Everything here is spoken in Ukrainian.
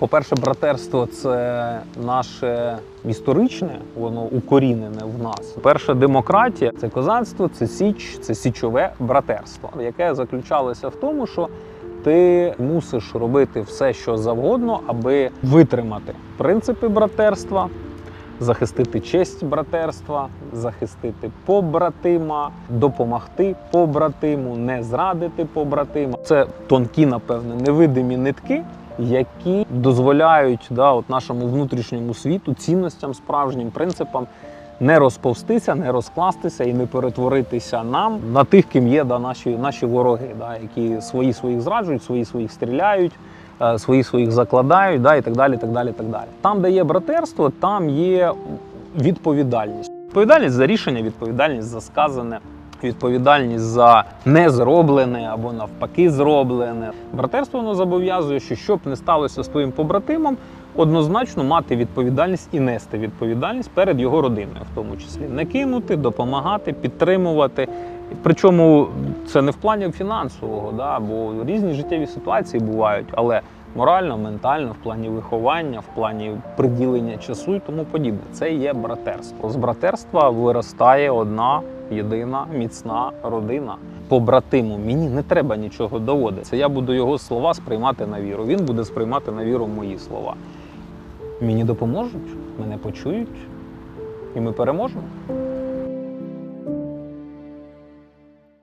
По-перше, братерство це наше історичне, воно укорінене в нас. Перша демократія це козацтво, це січ, це січове братерство, яке заключалося в тому, що ти мусиш робити все, що завгодно, аби витримати принципи братерства, захистити честь братерства, захистити побратима, допомогти побратиму, не зрадити побратима. Це тонкі, напевне, невидимі нитки, які дозволяють да, от нашому внутрішньому світу, цінностям, справжнім принципам не розповстися, не розкластися і не перетворитися нам на тих, ким є да, наші, наші вороги, да, які свої своїх зраджують, свої своїх стріляють. е, Свої своїх закладають, да, і так далі. так далі, так далі. Там, де є братерство, там є відповідальність. Відповідальність за рішення, відповідальність за сказане, відповідальність за незроблене або навпаки зроблене. Братерство воно зобов'язує, що щоб не сталося з твоїм побратимом, однозначно мати відповідальність і нести відповідальність перед його родиною, в тому числі не кинути, допомагати, підтримувати. Причому це не в плані фінансового, да, бо різні життєві ситуації бувають, але морально, ментально, в плані виховання, в плані приділення часу і тому подібне. Це є братерство. З братерства виростає одна єдина міцна родина. Побратиму мені не треба нічого доводити. Це я буду його слова сприймати на віру. Він буде сприймати на віру мої слова. Мені допоможуть, мене почують, і ми переможемо.